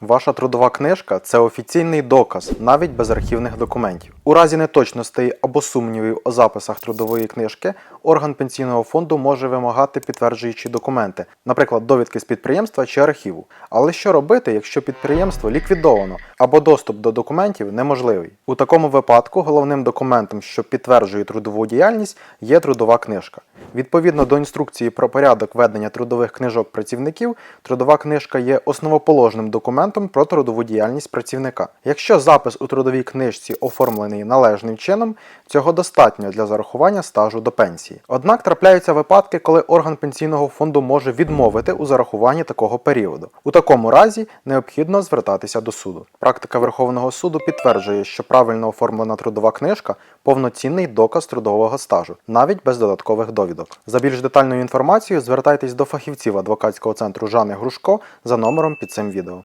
Ваша трудова книжка це офіційний доказ, навіть без архівних документів. У разі неточностей або сумнівів у записах трудової книжки, орган пенсійного фонду може вимагати підтверджуючі документи, наприклад, довідки з підприємства чи архіву. Але що робити, якщо підприємство ліквідовано або доступ до документів неможливий? У такому випадку головним документом, що підтверджує трудову діяльність, є трудова книжка. Відповідно до інструкції про порядок ведення трудових книжок працівників, трудова книжка є основоположним документом про трудову діяльність працівника. Якщо запис у трудовій книжці оформлений належним чином, цього достатньо для зарахування стажу до пенсії. Однак трапляються випадки, коли орган пенсійного фонду може відмовити у зарахуванні такого періоду. У такому разі необхідно звертатися до суду. Практика Верховного суду підтверджує, що правильно оформлена трудова книжка повноцінний доказ трудового стажу, навіть без додаткових довідок. За більш детальною інформацією звертайтесь до фахівців адвокатського центру Жани Грушко за номером під цим відео.